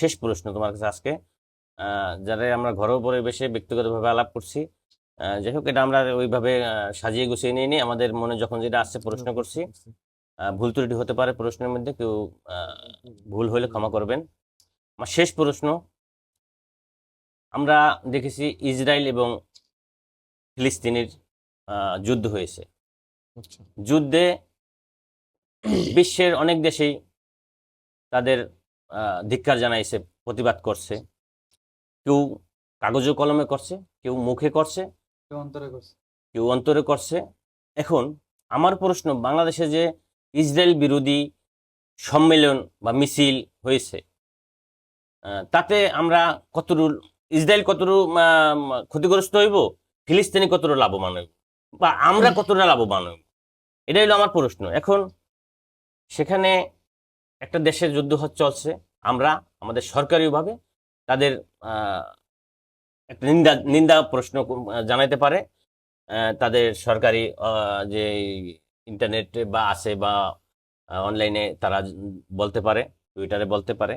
শেষ প্রশ্ন তোমার কাছে আজকে। যারা আমরা ঘরোয়া পরিবেশে ব্যক্তিগতভাবে আলাপ করছি যাই হোক এটা আমরা ওইভাবে সাজিয়ে গুছিয়ে নিয়ে নিই। আমাদের মনে যখন যেটা আসছে প্রশ্ন করছি। ভুল ত্রুটি হতে পারে প্রশ্নের মধ্যে কেউ ভুল হলে ক্ষমা করবেন। আমার শেষ প্রশ্ন আমরা দেখেছি ইসরায়েল এবং ফিলিস্তিনের যুদ্ধ হয়েছে। আচ্ছা। যুদ্ধে বিশ্বের অনেক দেশেই তাদের ধিক্কার জানাইছে প্রতিবাদ করছে। কেউ কাগজে কলমে করছে কেউ মুখে করছে কেউ অন্তরে করছে। কেউ অন্তরে করছে। এখন আমার প্রশ্ন বাংলাদেশে যে ইসরায়েল বিরোধী সম্মেলন বা মিছিল হয়েছে তাতে আমরা কতটুকু ইসরায়েল কতটুকু আহ, ক্ষতিগ্রস্ত হইব? ফিলিস্তিনি কতটুকু লাভবান হইব? বা আমরা কতটা লাভবান হইব? এটাই হলো আমার প্রশ্ন। এখন সেখানে একটা দেশের যুদ্ধ হচ্ছে চলছে আমরা আমাদের সরকারিভাবে তাদের একটা নিন্দা নিন্দা প্রশ্ন জানাইতে পারে। তাদের সরকারি যে ইন্টারনেটে বা আছে বা অনলাইনে তারা বলতে পারে টুইটারে বলতে পারে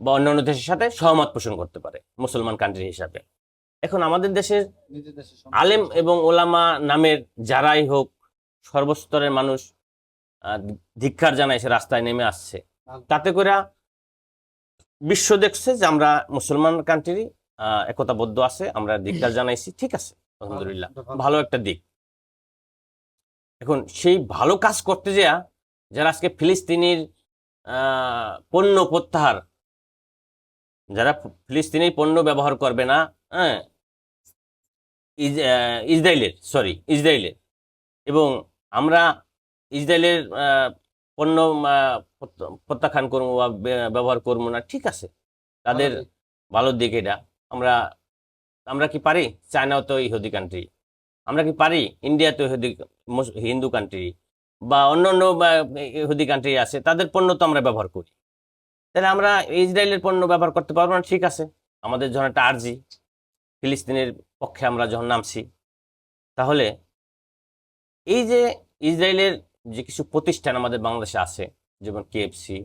বা অন্যান্য দেশের সাথে সহমত পোষণ করতে পারে মুসলমান কান্ট্রি হিসাবে। এখন আমাদের দেশের আলেম এবং ওলামা নামের যারাই হোক সর্বস্তরের মানুষ আহ, ধিক্কার জানাইছে রাস্তায় নেমে আসছে। তাতে করে বিশ্ব দেখছে যে আমরা মুসলমান কান্ট্রি একতাবদ্ধ আছে আমরা ধিক্কার জানাইছি ঠিক আছে আলহামদুলিল্লাহ ভালো একটা দিক। এখন সেই ভালো কাজ করতে যায়া যারা আজকে ফিলিস্তিনির আহ, পণ্য প্রত্যাহার যারা ফিলিস্তিনির পণ্য ব্যবহার করবে না হ্যাঁ ইসরায়েলের সরি ইসরায়েলের। এবং আমরা ইসরায়েলের পণ্য প্রত্যাখ্যান করব বা ব্যবহার করব না ঠিক আছে। তাদের ভালো দিক। এটা। আমরা আমরা কি পারি? চায়নাও তো ইহুদি কান্ট্রি আমরা কি পারি? ইন্ডিয়া তো ইহুদি হিন্দু কান্ট্রি বা অন্য অন্য ইহুদি কান্ট্রি আছে তাদের পণ্য তো আমরা ব্যবহার করি। তাহলে আমরা ইসরায়েলের পণ্য ব্যবহার করতে পারব না ঠিক আছে। আমাদের যখন একটা আর্জি। ফিলিস্তিনের পক্ষে আমরা যখন নামছি তাহলে এই যে ইসরায়েলের যে কিছু প্রতিষ্ঠান আমাদের বাংলাদেশে আছে যেমন কেএফসি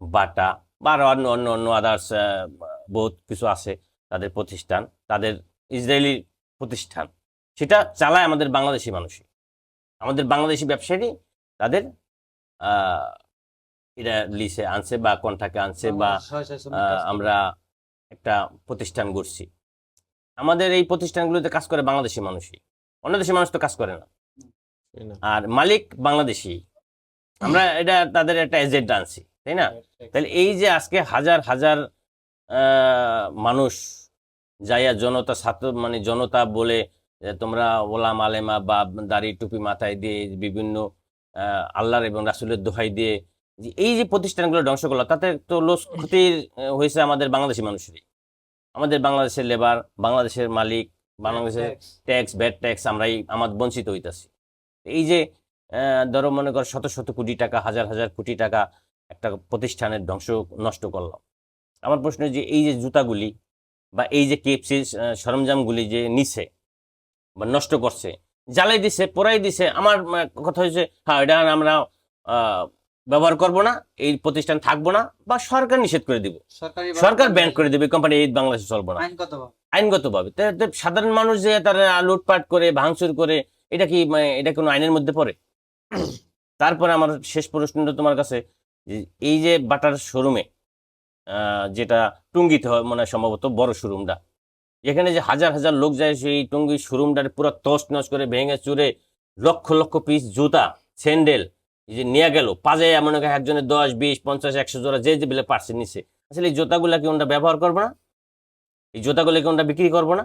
বাটা বা আরও অন্য অন্য অন্য আদার্স বহুত কিছু আছে তাদের প্রতিষ্ঠান তাদের ইসরায়েলি প্রতিষ্ঠান। সেটা চালায় আমাদের বাংলাদেশি মানুষই। আমাদের বাংলাদেশি ব্যবসায়ী তাদের আহ, এটা লিসে আনছে বা কন্ট্রাক্টে আনছে বা আমরা একটা প্রতিষ্ঠান গড়ছি। আমাদের এই প্রতিষ্ঠানগুলোতে কাজ করে বাংলাদেশি মানুষই। অন্য দেশের মানুষ তো কাজ করে না? আর মালিক বাংলাদেশি। আমরা এটা তাদের একটা এজেন্ট আনছি তাই না? তাহলে এই যে আজকে হাজার হাজার মানুষ যাইয়া জনতা ছাত্র মানে জনতা বলে তোমরা ওলাম আলেমা বা দাড়ি টুপি মাথায় দিয়ে বিভিন্ন আহ, আল্লাহর এবং রাসুলের দোহাই দিয়ে যে এই যে প্রতিষ্ঠানগুলো ধ্বংস করল তাতে তো লোস ক্ষতির হয়েছে আমাদের বাংলাদেশি মানুষেরই। আমাদের বাংলাদেশের লেবার বাংলাদেশের মালিক বাংলাদেশের ট্যাক্স ব্যাড ট্যাক্স আমরাই আমার বঞ্চিত হইতাছি। এই যে ধরো মনে কর শত শত কোটি টাকা হাজার হাজার কোটি টাকা একটা প্রতিষ্ঠানের ধ্বংস নষ্ট করলাম। আমার প্রশ্ন যে এই যে জুতাগুলি বা এই যে কেপসি সরঞ্জামগুলি যে নিছে বা নষ্ট করছে জ্বালাই দিছে পোড়াই দিছে আমার কথা হয়েছে হ্যাঁ এটা আমরা আহ, ব্যবহার করব না এই প্রতিষ্ঠান থাকব না বা সরকার নিষেধ করে দিব। সরকার ব্যান করে দেবে কোম্পানি এই বাংলাদেশে চলবো না। আইনগত আইনগতভাবে। তা সাধারণ মানুষ যে তারা লুটপাট করে ভাঙচুর করে এটা কি মানে এটা কোনো আইনের মধ্যে পড়ে? তারপরে আমার শেষ প্রশ্নটা তোমার কাছে এই যে বাটার শোরুমে যেটা টুঙ্গিতে হয় মনে সম্ভবত বড় শোরুমটা, এখানে যে হাজার হাজার লোক যায় সেই টুঙ্গি শোরুমটার পুরো তস নস করে ভেঙে চুরে লক্ষ লক্ষ পিস জুতা স্যান্ডেল এই যে নিয়ে গেল পাজে এমন একজনের দশ, বিশ, পঞ্চাশ, একশো জোড়া যে যে বেলে পারছে নিছে। আসলে এই জুতাগুলা কি ওনরা ব্যবহার করব না? এই জুতাগুলো কি ওনরা বিক্রি করব না?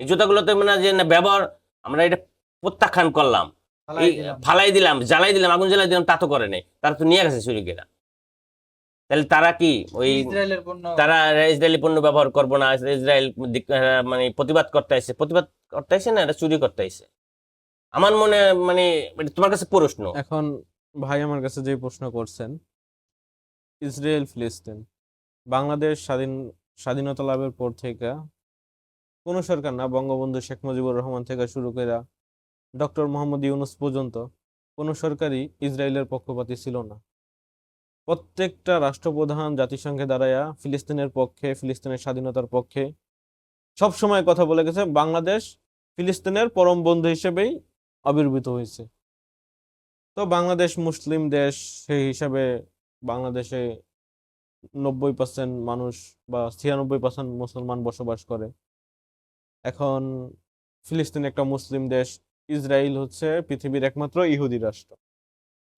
এই জুতাগুলো তো মানে যে ব্যবহার, আমরা এটা প্রত্যাখ্যান করলাম। ফালাই দিলাম। জ্বালাই দিলাম আগুন জ্বালাই দিলাম তা তো করে নাই। তারা তো নিয়ে গেছে চুরিকেরা তাহলে তারা কি ওই তারা ইসরায়েলি পণ্য ব্যবহার করব না? ইসরায়েল মানে প্রতিবাদ করতে আসছে প্রতিবাদ করতে আসছে না এটা চুরি করতে আসছে আমার মনে মানে তোমার কাছে প্রশ্ন। এখন ভাই আমার কাছে যে প্রশ্ন করছেন ইসরায়েল ফিলিস্তিন বাংলাদেশ স্বাধীন স্বাধীনতা লাভের পর থেকে কোনো সরকার না বঙ্গবন্ধু শেখ মুজিবুর রহমান থেকে শুরু করে ডক্টর মোহাম্মদ ইউনুস পর্যন্ত কোনো সরকারই ইসরায়েলের পক্ষপাতী ছিল না। প্রত্যেকটা রাষ্ট্রপ্রধান জাতিসংঘে দাঁড়ায়া, ফিলিস্তিনের পক্ষে, ফিলিস্তিনের স্বাধীনতার পক্ষে সব সময় কথা বলে গেছে, বাংলাদেশ ফিলিস্তিনের পরম বন্ধু হিসেবেই আবির্ভূত হয়েছে। তো বাংলাদেশ মুসলিম দেশ, সেই হিসাবে বাংলাদেশে নব্বই পার্সেন্ট মানুষ বা ছিয়ানব্বই পার্সেন্ট মুসলমান বসবাস করে। এখন ফিলিস্তিন একটা মুসলিম দেশ ইসরায়েল হচ্ছে পৃথিবীর একমাত্র ইহুদি রাষ্ট্র।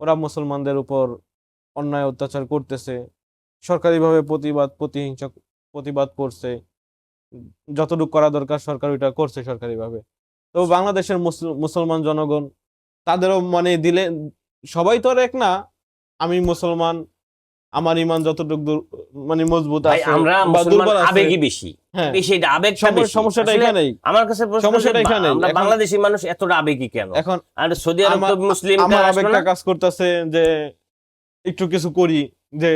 ওরা মুসলমানদের উপর অন্যায় অত্যাচার করতেছে, সরকারিভাবে প্রতিবাদ প্রতিহিংসা প্রতিবাদ করছে, যতটুকু করা দরকার সরকার ওইটা করছে সরকারিভাবে। তো বাংলাদেশের মুসলমান জনগণ তাদেরও মানে দিলে, সবাই তো আর এক না, আমি মুসলমান আমার ইমান যতটুকু মানে মজবুত আছে আমরা মুসলমান দুর্বল আছে আবেগী বেশি। হ্যাঁ। বেশি এটা আবেগটা বেশি। সমস্যাটা এখানেই। আমার কাছে সমস্যাটা যে আমরা বাংলাদেশি মানুষ এতটা আবেগী কেন? এখন আর সৌদি আরব তো মুসলিম আমার আবেগটা কাজ করতেছে যে একটু কিছু করি যে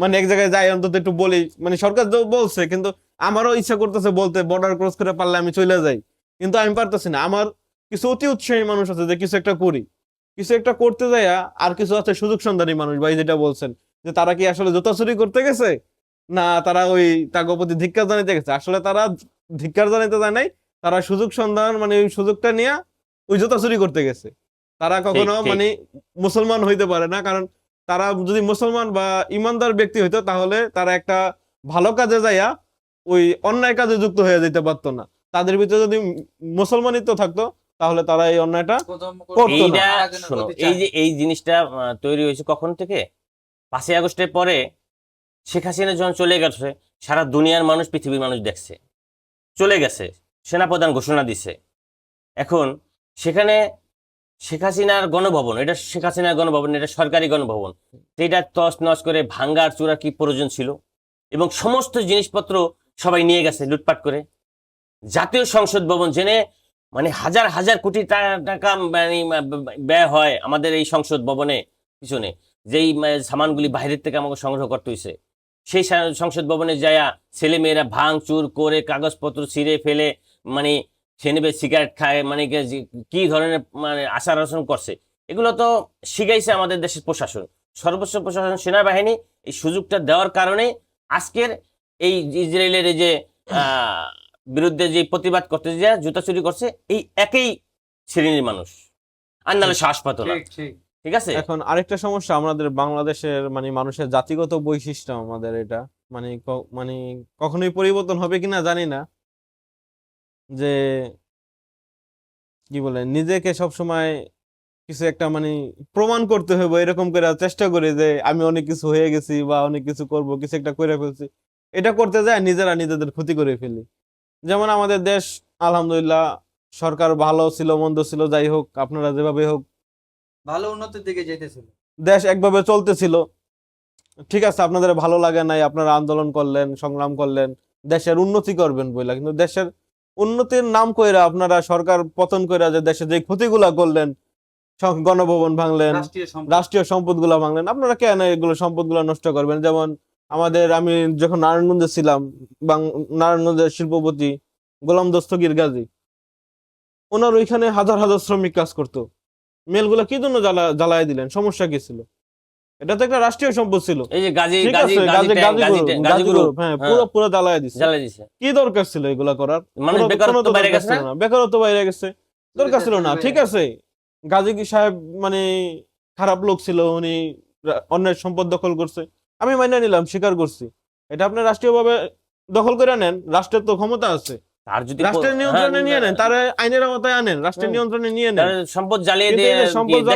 মানে এক জায়গায় যাই অন্তত একটু বলি। মানে সরকার তো বলছে কিন্তু আমারও ইচ্ছা করতেছে বলতে বর্ডার ক্রস করে পারলে আমি চলে যাই। কিন্তু আমি পারতেছি না। আমার কিছু অতি উৎসাহী মানুষ আছে যে কিছু একটা করি। কিছু একটা করতে যাইয়া আর কিছু আছে সুযোগ সন্ধানী মানুষ ভাই যেটা বলছেন। যে তারা কি আসলে জুতা চুরি করতে গেছে? না তারা ওই তাগো প্রতি ধিক্কার জানাইতে গেছে। আসলে তারা ধিক্কার জানাইতে যায় নাই তারা সুযোগ সন্ধান মানে ওই সুযোগটা নিয়ে ওই জুতা চুরি করতে গেছে। তারা কখনো মানে মুসলমান হইতে পারে না কারণ তারা যদি মুসলমান বা ইমানদার ব্যক্তি হইতো তাহলে তারা একটা ভালো কাজে যাইয়া ওই অন্যায় কাজে যুক্ত হয়ে যেতে পারতো না। তাদের ভিতরে যদি মুসলমানিত্ব থাকতো তাহলে তারা এই অন্যায়টা করতো না। এই যে এই জিনিসটা তৈরি হয়েছে কখন থেকে? পাঁচই আগস্টের পরে শেখ হাসিনা যখন চলে গেছে, সারা দুনিয়ার মানুষ, পৃথিবীর মানুষ দেখছে। চলে গেছে, সেনাপ্রধান ঘোষণা দিছে। এখন সেখানে শেখ হাসিনার গণভবন, এটা শেখ হাসিনার গণভবন, এটা সরকারি গণভবন এটা তস নস করে ভাঙ্গার চূড়া কি প্রয়োজন ছিল? এবং সমস্ত জিনিসপত্র সবাই নিয়ে গেছে লুটপাট করে। জাতীয় সংসদ ভবন জেনে মানে হাজার হাজার কোটি টাকা মানে ব্যয় হয় আমাদের এই সংসদ ভবনে, পিছনে। যেই মানে সামানগুলি বাইরের থেকে আমাকে সংগ্রহ করতে হয়েছে সেই সংসদ ভবনে যায়া ছেলে মেয়েরা ভাঙ চুর করে কাগজপত্র ছিঁড়ে ফেলে মানে সে নেবে সিগারেট খায় মানে কি- ধরনের মানে আচার আচরণ করছে। এগুলো তো শিখাইছে আমাদের দেশের প্রশাসন। সর্বোচ্চ প্রশাসন সেনাবাহিনী এই সুযোগটা দেওয়ার কারণে আজকের এই ইসরায়েলের এই যে আহ, বিরুদ্ধে যে প্রতিবাদ করতে যে জুতা চুরি করছে এই একই শ্রেণির মানুষ। আর নাহলে শ্বাস পাতো না। ঠিক আছে? এখন আরেকটা সমস্যা, আমাদের বাংলাদেশের মানে মানুষের জাতিগত বৈশিষ্ট্য আমাদের এটা। মানে মানে কখনোই পরিবর্তন হবে কিনা জানি না। যে কি বলে, নিজেকে সব সময় কিছু একটা মানে প্রমাণ করতে হবে, এরকম করে চেষ্টা করি যে আমি অনেক কিছু হয়ে গেছি বা অনেক কিছু করব, কিছু একটা করে ফেলছি। এটা করতে যায় নিজেরা নিজেদের ক্ষতি করে ফেলি। যেমন আমাদের দেশ, আলহামদুলিল্লাহ, সরকার ভালো ছিল, মন্দ ছিল, যাই হোক, আপনারা যেভাবে হোক ভালো উন্নতির দিকে যেতেছিল দেশ একভাবে চলতেছিল। ঠিক আছে আপনাদের ভালো লাগে নাই আপনারা আন্দোলন করলেন সংগ্রাম করলেন দেশের উন্নতি করবেন বইলা। কিন্তু দেশের উন্নতির নাম কইরা আপনারা সরকার পতন কইরা যে দেশে যে ক্ষতিগুলা করলেন গণভবন ভাঙলেন রাষ্ট্রীয় সম্পদ। সম্পদগুলা ভাঙলেন আপনারা কেন এগুলো সম্পদগুলো নষ্ট করবেন? যেমন আমাদের আমি যখন নারায়ণগঞ্জে ছিলাম বাং- নারায়ণগঞ্জের শিল্পপতি গোলাম দস্তগীর গাজী ওনার ওইখানে হাজার হাজার শ্রমিক কাজ করতো। মেলগুলা কি জন্য জ্বালায় দিলেন? সমস্যা কি ছিল? এটা তো একটা রাষ্ট্রীয় সম্পদ ছিল। এই যে Gazi Gazi Gazi Gazi tank, Gazi Gazi group, tank, Gazi Gazi group. Group, হ্যাঁ। পুরো পুরো জ্বালায় দিছে। জ্বালাই দিছে। কি দরকার ছিল এগুলা করার? কোনো বেকারত্ব বাইরে গেছে? না না। বেকারত্ব বাইরে গেছে। দরকার ছিল না ঠিক আছে। গাজী সাহেব মানে খারাপ লোক ছিল উনি অন্যের সম্পদ দখল করছে। আমি মাইনে নিলাম স্বীকার করছি। এটা আপনি রাষ্ট্রীয়ভাবে দখল করে নেন রাষ্ট্রের তো ক্ষমতা আছে। আর যদি রাষ্ট্রের নিয়ন্ত্রণে হ্যাঁ, নিয়ে নেন তার আইনের আওতায় আনেন রাষ্ট্রের নিয়ন্ত্রণে নিয়ে নেন। সম্পদ জ্বালিয়ে দিয়ে সম্পদ কি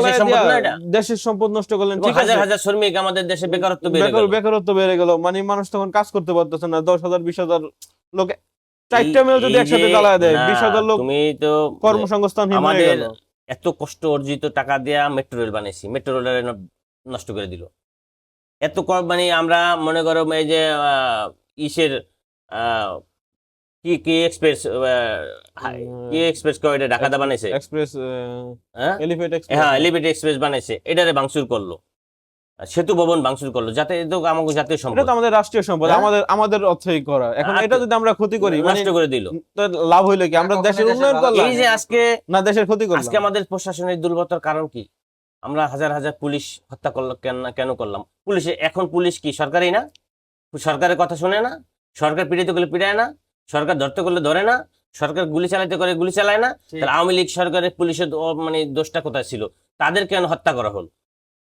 দেশের সম্পদ নষ্ট করলেন ঠিক হাজার হাজার শ্রমিক আমাদের দেশে বেকারত্ব বেড়ে গেল। বেকারত্ব বেড়ে গেল। মানে মানুষ তখন কাজ করতে পারতেছে না। দশ হাজার বিশ হাজার লোক চারটা মেল যদি একসাথে জ্বালায় দেয় বিশ হাজার লোক তুমি তো হয়ে আমাদের এত কষ্ট অর্জিত টাকা দেয়া মেট্রো রেল বানিয়েছি মেট্রো রেল নষ্ট করে দিল। এত মানে আমরা মনে করো এই যে ইসের আহ, কি কি এক্সপ্রেস কি এক্সপ্রেস কয়টা ঢাকাতে বানাইছে? এক্সপ্রেস এলিভেট এক্সপ্রেস হ্যাঁ এলিভেটেড এক্সপ্রেস বানাইছে। এটারে ভাঙচুর করল। সেতু ভবন ভাঙচুর করল। যাতে তো আমাকে জাতীয় এটা সম্পদ তো আমাদের রাষ্ট্রীয় সম্পদ। হ্যাঁ? আমাদের আমাদের অর্থই করা। এখন এটা যদি আমরা ক্ষতি করি মানে নষ্ট করে দিল। তো লাভ হইল কি? আমরা দেশের উন্নয়ন করলাম। এই যে আজকে না দেশের ক্ষতি আজকে আমাদের প্রশাসনের দুর্বলতার কারণ কি? আমরা হাজার হাজার পুলিশ হত্যা করল কেন কেন করলাম? পুলিশে এখন পুলিশ কি? সরকারই না? সরকারের কথা শুনে না? সরকার পিড়িতে করলে পিড়ায় না? সরকার ধরতে করলে ধরে না সরকার গুলি চালাইতে করে গুলি চালায় না। তাহলে আওয়ামী লীগ সরকারের পুলিশের মানে দোষটা কোথায় ছিল? তাদের কেন হত্যা করা হলো?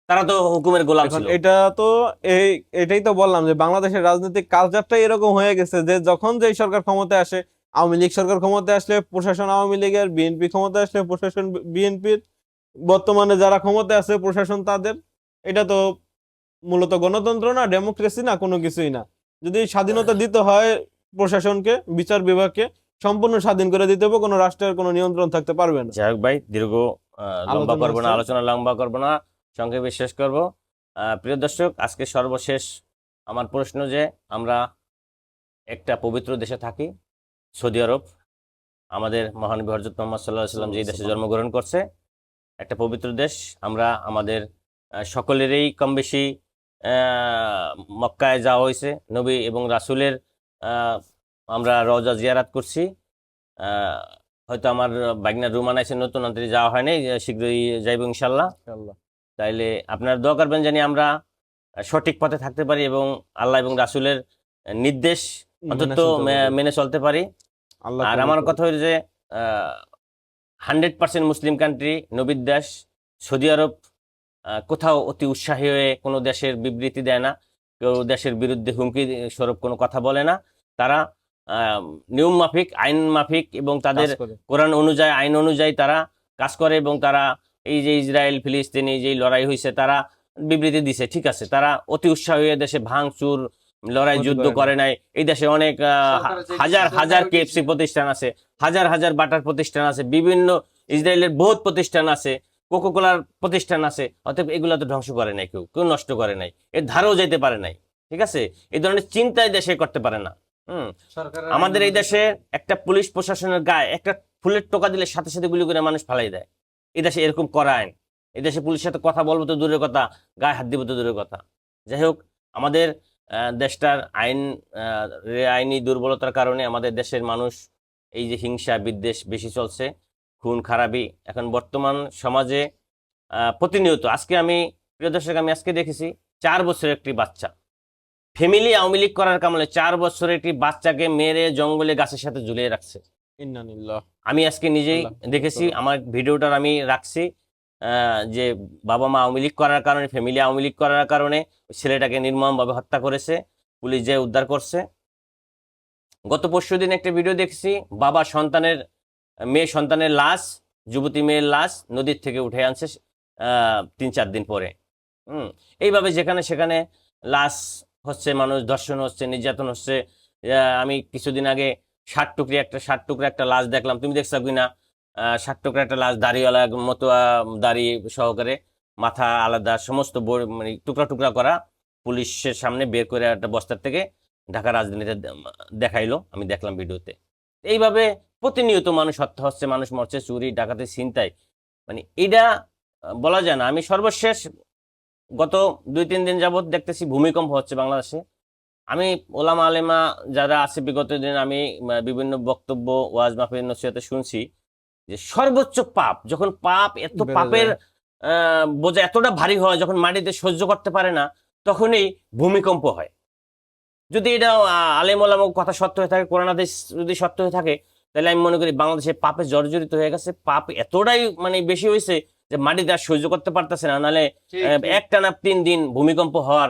তারা তো হুকুমের গোলাম ছিল। এটা তো এই এটাই তো বললাম যে বাংলাদেশের রাজনৈতিক কালচারটাই এরকম হয়ে গেছে যে যখন যেই সরকার ক্ষমতায় আসে আওয়ামী লীগ সরকার ক্ষমতায় আসলে প্রশাসন আওয়ামী লীগের বিএনপি ক্ষমতায় আসলে প্রশাসন বিএনপির বর্তমানে যারা ক্ষমতায় আছে প্রশাসন তাদের এটা তো মূলত গণতন্ত্র না ডেমোক্রেসি না কোনো কিছুই না। যদি স্বাধীনতা দিতে হয় প্রশাসনকে বিচার বিভাগকে সম্পূর্ণ স্বাধীন করে দিতে হবে কোনো রাষ্ট্রের কোনো নিয়ন্ত্রণ থাকতে পারবে না। যাই হোক ভাই দীর্ঘ লম্বা করব না আলোচনা লম্বা করব না সংক্ষেপে শেষ করব। প্রিয় দর্শক আজকে সর্বশেষ আমার প্রশ্ন যে আমরা একটা পবিত্র দেশে থাকি সৌদি আরব। আমাদের মহানবী হজরত মোহাম্মদ সাল্লাহ সাল্লাম যেই দেশে জন্মগ্রহণ করছে একটা পবিত্র দেশ। আমরা আমাদের আহ, সকলেরই কম বেশি আহ, মক্কায় যাওয়া হয়েছে। নবী এবং রাসূলের আমরা রজা জিয়ারাত করছি। হয়তো আমার বাগনার রুমান আছে নতুন অন্তরে যাওয়া হয়নি শীঘ্রই যাইব ইনশাল্লাহ তাইলে আপনার দোয়া করবেন জানি আমরা সঠিক পথে থাকতে পারি এবং আল্লাহ এবং রাসুলের নির্দেশ অন্তত মেনে চলতে পারি। আর আমার কথা হলো যে হান্ড্রেড পার্সেন্ট মুসলিম কান্ট্রি নবীর দেশ সৌদি আরব কোথাও অতি উৎসাহী হয়ে কোনো দেশের বিবৃতি দেয় না। কেউ দেশের বিরুদ্ধে হুমকি স্বরূপ কোনো কথা বলে না। তারা নিয়ম মাফিক আইন মাফিক এবং তাদের কোরআন অনুযায়ী আইন অনুযায়ী তারা কাজ করে এবং তারা এই যে ইসরায়েল ফিলিস্তিনি যে লড়াই হয়েছে তারা বিবৃতি দিছে ঠিক আছে। তারা অতি উৎসাহী হয়ে দেশে ভাঙচুর লড়াই যুদ্ধ করে নাই। এই দেশে অনেক হাজার হাজার কেএফসি প্রতিষ্ঠান আছে হাজার হাজার বাটার প্রতিষ্ঠান আছে বিভিন্ন ইসরায়েলের বহুত প্রতিষ্ঠান আছে। কোকোকোলার প্রতিষ্ঠান আছে অতএব এগুলো তো ধ্বংস করে নাই কেউ কেউ নষ্ট করে নাই এর ধারেও যেতে পারে নাই ঠিক আছে? এই ধরনের চিন্তায় দেশে করতে পারে না হুম? আমাদের এই দেশে একটা পুলিশ প্রশাসনের গায়ে একটা ফুলের টোকা দিলে সাথে সাথে গুলি করে মানুষ ফালাই দেয় এই দেশে এরকম করা আইন এই দেশে পুলিশের সাথে কথা বলব তো দূরের কথা গায়ে হাত দিব তো দূরের কথা যাই হোক আমাদের আহ, দেশটার আইন আইনি দুর্বলতার কারণে আমাদের দেশের মানুষ এই যে হিংসা বিদ্বেষ বেশি চলছে খুন খারাপি এখন বর্তমান সমাজে প্রতিনিয়ত। আজকে আমি প্রিয় দর্শক আমি আজকে দেখেছি চার বছরের একটি বাচ্চা। ফ্যামিলি আওয়ামী লীগ করার কামলে চার বছরের একটি বাচ্চাকে মেরে জঙ্গলে গাছের সাথে ঝুলিয়ে রাখছে। আমি আজকে নিজেই দেখেছি আমার ভিডিওটার আমি রাখছি আহ, যে বাবা মা আওয়ামী লীগ করার কারণে ফ্যামিলি আওয়ামী লীগ করার কারণে ছেলেটাকে নির্মমভাবে হত্যা করেছে পুলিশ যে উদ্ধার করছে। গত পরশু দিন একটা ভিডিও দেখছি বাবা সন্তানের মেয়ে সন্তানের লাশ যুবতী মেয়ের লাশ নদীর থেকে উঠে আনছে তিন চার দিন পরে। হুম এইভাবে যেখানে সেখানে লাশ হচ্ছে মানুষ ধর্ষণ হচ্ছে নির্যাতন হচ্ছে। আমি কিছুদিন আগে ষাট টুকরি একটা ষাট টুকরা একটা লাশ দেখলাম। তুমি দেখছ কিনা? আহ, ষাট টুকরা একটা লাশ দাড়িওয়ালা মতো দাড়ি সহকারে মাথা আলাদা সমস্ত মানে টুকরা টুকরা করা পুলিশের সামনে বের করে একটা বস্তার থেকে ঢাকা রাজধানীতে দেখাইলো। আমি দেখলাম ভিডিওতে। এইভাবে প্রতিনিয়ত মানুষ হত্যা হচ্ছে মানুষ মরছে চুরি ডাকাতি ছিনতাই। মানে এটা বলা যায় না। আমি সর্বশেষ গত দুই তিন দিন যাবত দেখতেছি ভূমিকম্প হচ্ছে বাংলাদেশে। আমি ওলামা আলেমা যারা আছে বিগত দিন আমি বিভিন্ন বক্তব্য ওয়াজ মাহফিল নসিহতে শুনছি যে সর্বোচ্চ পাপ যখন পাপ এত পাপের আহ, বোঝা এতটা ভারী হয় যখন মাটিতে সহ্য করতে পারে না তখনই ভূমিকম্প হয়। যদি এটা আলেম ওলামা কথা সত্য হয়ে থাকে কোরআন হাদিস যদি সত্য হয়ে থাকে তাহলে আমি মনে করি বাংলাদেশে পাপে জর্জরিত হয়ে গেছে। পাপ এতটাই মানে বেশি হয়েছে যে মাটিতে আর সহ্য করতে পারতেছে না। নাহলে ঠিক। একটানা তিন দিন ভূমিকম্প হওয়ার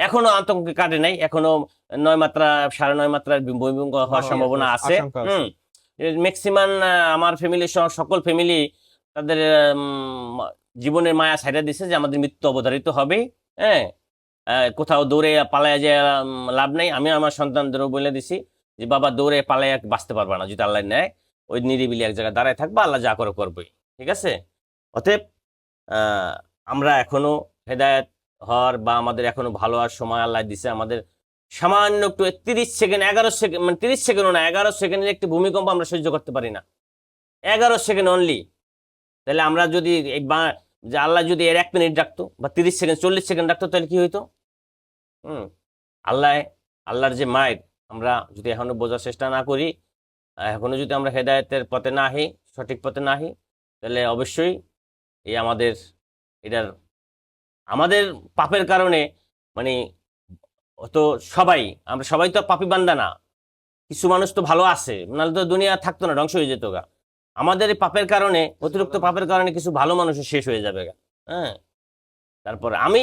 এখনও আতঙ্ক কাটে নাই। এখনও নয় মাত্রা সাড়ে নয় মাত্রার ভূমিকম্প হওয়ার সম্ভাবনা আছে। হুম। ম্যাক্সিমাম আমার ফ্যামিলি সহ সকল ফ্যামিলি তাদের উম, জীবনের মায়া ছাইড়া দিছে যে আমাদের মৃত্যু অবধারিত হবে। হ্যাঁ? কোথাও দৌড়ে পালায় যে লাভ নাই। আমি আমার সন্তানদেরও বলে দিছি। যে বাবা দৌড়ে পালায় বাঁচতে পারবা না, যদি আল্লাহ নেয়, ওই নিরিবিলি এক জায়গায় দাঁড়ায় থাকবা, আল্লাহ যা করে করবেই ঠিক আছে? অতএব আমরা এখনও হেদায়ত হওয়ার বা আমাদের এখনও ভালো হওয়ার সময় আল্লাহ দিছে আমাদের সামান্য একটু তিরিশ সেকেন্ড, এগারো সেকেন্ড মানে তিরিশ সেকেন্ডও না, এগারো সেকেন্ডের একটি ভূমিকম্প আমরা সহ্য করতে পারি না। এগারো সেকেন্ড অনলি তাহলে আমরা যদি এই বা- যে আল্লাহ যদি এর এক মিনিট রাখতো বা তিরিশ সেকেন্ড, চল্লিশ সেকেন্ড রাখতো তাহলে কি হইতো? হুম। আল্লাহ, আল্লাহর যে মায়ের আমরা যদি এখনও বোঝার চেষ্টা না করি আহ, এখনও যদি আমরা হেদায়তের পথে না আহি সঠিক পথে না আহি তাহলে অবশ্যই এই আমাদের এটার আমাদের পাপের কারণে মানে তো সবাই আমরা সবাই তো পাপি বান্দা না। কিছু মানুষ তো ভালো আছে নাহলে তো দুনিয়া থাকতো না ধ্বংস হয়ে যেত গা। আমাদের এই পাপের কারণে অতিরিক্ত পাপের কারণে কিছু ভালো মানুষও শেষ হয়ে যাবে গা হ্যাঁ। তারপর আমি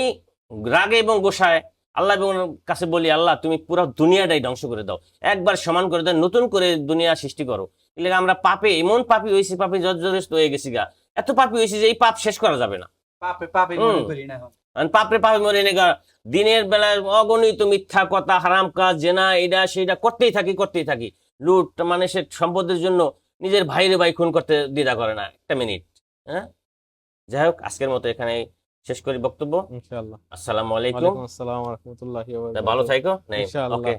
রাগে এবং গোসায় আল্লাহ এবং কাছে বলি আল্লাহ তুমি পুরো দুনিয়াটাই ধ্বংস করে দাও। একবার সমান করে দাও নতুন করে দুনিয়া সৃষ্টি করো। এলে আমরা পাপে এমন পাপি হয়েছি পাপি জর্জরিত হয়ে গেছি গা। এত পাপি হয়েছি যে এই পাপ শেষ করা যাবে না। পাপে পাপে মনে করি না। এখন। পাপে মরে নেগা দিনের বেলায় অগণিত মিথ্যা কথা হারাম কাজ জেনা এটা সেটা করতেই থাকি করতেই থাকি। লুট মানে সে সম্পদের জন্য নিজের ভাইরে ভাই খুন করতে দ্বিধা করে না। একটা মিনিট হ্যাঁ? যাই হোক আজকের মতো এখানে শেষ করি বক্তব্য। ইনশাআল্লাহ। আসসালামু আলাইকুম। আসসালাম রহমতুল্লাহ ভালো ইনশাআল্লাহ। ওকে।